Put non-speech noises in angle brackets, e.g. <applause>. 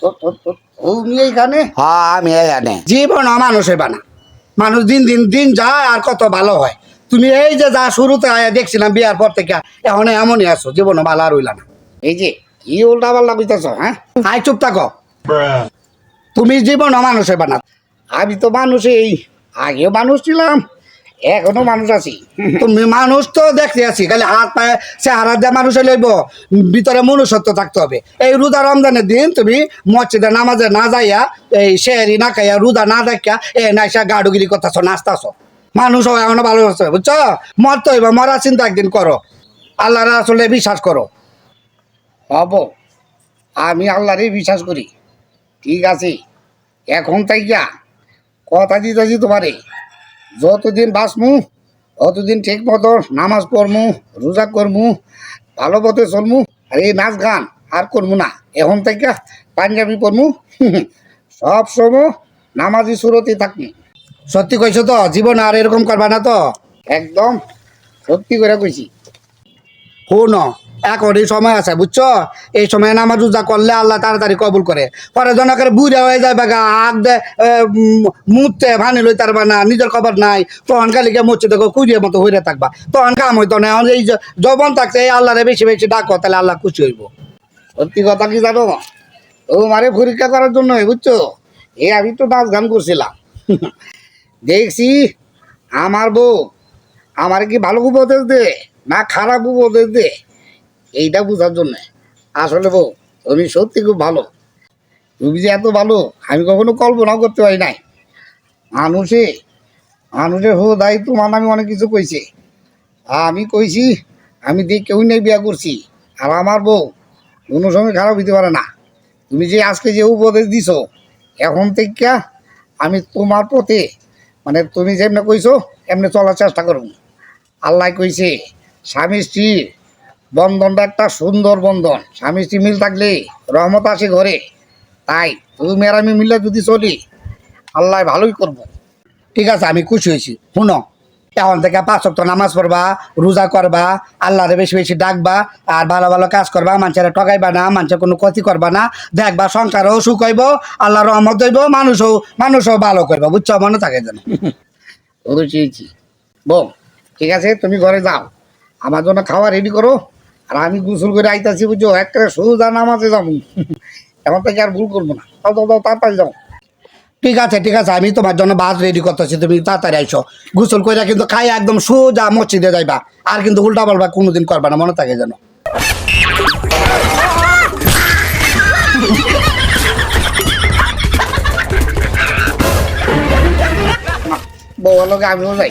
তুমি এইখানে হ্যাঁ আমি জীবন মানুষ হইবা না। মানুষ দিন দিন দিন যায় আর কত ভালো হয়। তুমি এই যে যা শুরুতে আয়া দেখছিলাম বিয়ার পর থেকে এখন এমনই আছো জীবন ভালো আর হইলা না। এই যে কি উল্টা পাল্টা বুঝতেছ হ্যাঁ? আয় চুপ থাকো। তুমি জীবন মানুষ হইবা না। আমি তো মানুষ এই আগেও মানুষ ছিলাম এখনও মানুষ আছি। তুমি মানুষ তো দেখতে আছি, খালি হাত পায়ে চেহারা দিয়ে মানুষ লইব, ভিতরে মনুষ্যত্ব থাকতে হবে। এই রোজা রমজানের দিন তুমি মসজিদে নামাজে না যাইয়া, এই শেয়ারি না খাইয়া, রোজা না দেখিয়া, এ নাইসা গাড়ুগিরি করতেছ, নাচতাছ। মানুষ এখনও ভালো আছে বুঝছ? মরতে হইব, মরার চিন্তা একদিন করো। আল্লাহর আসলে বিশ্বাস করো। হব। আমি আল্লাহরই বিশ্বাস করি। ঠিক আছে। এখন তাই কথা দিতেছি তোমারে। যতদিন বাঁচমু ততদিন ঠিক মতো নামাজ পড়মু রোজা করমু ভালো পথে চলমু আর এই নাচ গান আর করমু না। এখন থেকে পাঞ্জাবি পরমু <laughs> সব সময় নামাজি সুরতে থাকবি সত্যি কইছো তো জীবন আর এরকম করবা না তো? একদম সত্যি করে কইছি। শোন এখন এই সময় আছে, বুঝছ? এই সময় নামাজ রোজা করলে আল্লাহ তাড়াতাড়ি কবুল করে। পরে জনকের বুড়া হয়ে যায়, বাগা হাত দে মুহূর্তে ভানি লই তার না, নিজের খবর নাই, তখন গিয়ে মরছে দেখো কুড়িয়ে মতো হইরে থাকবা। তখন কাম হইতো না এই যে জবন থাকছে, এই আল্লাহরে বেশি বেশি ডাকো, তাহলে আল্লাহ খুশি হইব। সত্যি কথা কি জানো? ও মারে পরীক্ষা করার জন্য বুঝছ? এ আমি তো নাচ গান করছিলাম। <laughs> দেখছি আমার বউ আমার কি ভালো উপদেশ দে, না খারাপ উপদেশ দে? এইটা বোঝার জন্য। আসলে বউ, তুমি সত্যি খুব ভালো। তুমি যে এত ভালো, আমি কখনো কল্পনাও করতে পারি নাই। মানুষে, মানুষের হো দায়িত্ব মানে আমি অনেক কিছু কইছে। আমি কইছি, আমি দিয়ে কেউ নেই বিয়া করছি। আর আমার বউ, কোনো সময় খারাপ হইতে পারে না। তুমি যে আজকে যে উপদেশ দিছো, এখন থেকে আমি তোমার পথে মানে তুমি যেমনি কইছো, এমনি চলার চেষ্টা করব। আল্লাহ কইছে, স্বামী স্ত্রীর বন্ধনটা একটা সুন্দর বন্ধন স্বামী স্ত্রী মিল থাকলে রহমত আসে ঘরে। তাই তুমি আর আমি মিলে যদি চলি আল্লাহ ভালোই করব। ঠিক আছে আমি খুশি হয়েছি। শুনো এখন থেকে পাঁচ সপ্তাহ নামাজ পড়বা রোজা করবা আল্লাহরে বেশি বেশি ডাকবা আর ভালো ভালো কাজ করবা মানুষের ঠকাইবা না মানুষের কোনো ক্ষতি করবা না দেখবা সংসারও সুখ হইব আল্লাহর রহমত হইব মানুষও মানুষও ভালো করবা বুঝছ? মনে থাকে যেন। বুঝেছি। বউ ঠিক আছে তুমি ঘরে যাও। আমার জন্য খাওয়া রেডি করো। আর আমি গোসল করে আইতাছি, বুঝছ? একটা সোজা নামাজে যাব। এখন থেকে আর ভুল করব না। তাও দাও দাও, তাড়াতাড়ি যাও। ঠিক আছে ঠিক আছে, আমি তোমার জন্য বাস রেডি করতেছি, তুমি তাড়াতাড়ি আইসো। গোসল করে কিন্তু খাই একদম সোজা মসজিদে যাইবা। আর কিন্তু উল্টা পাল্টা কোনোদিন করবা না, মনে থাকে যেন। বউ লোকে আমিও যাই।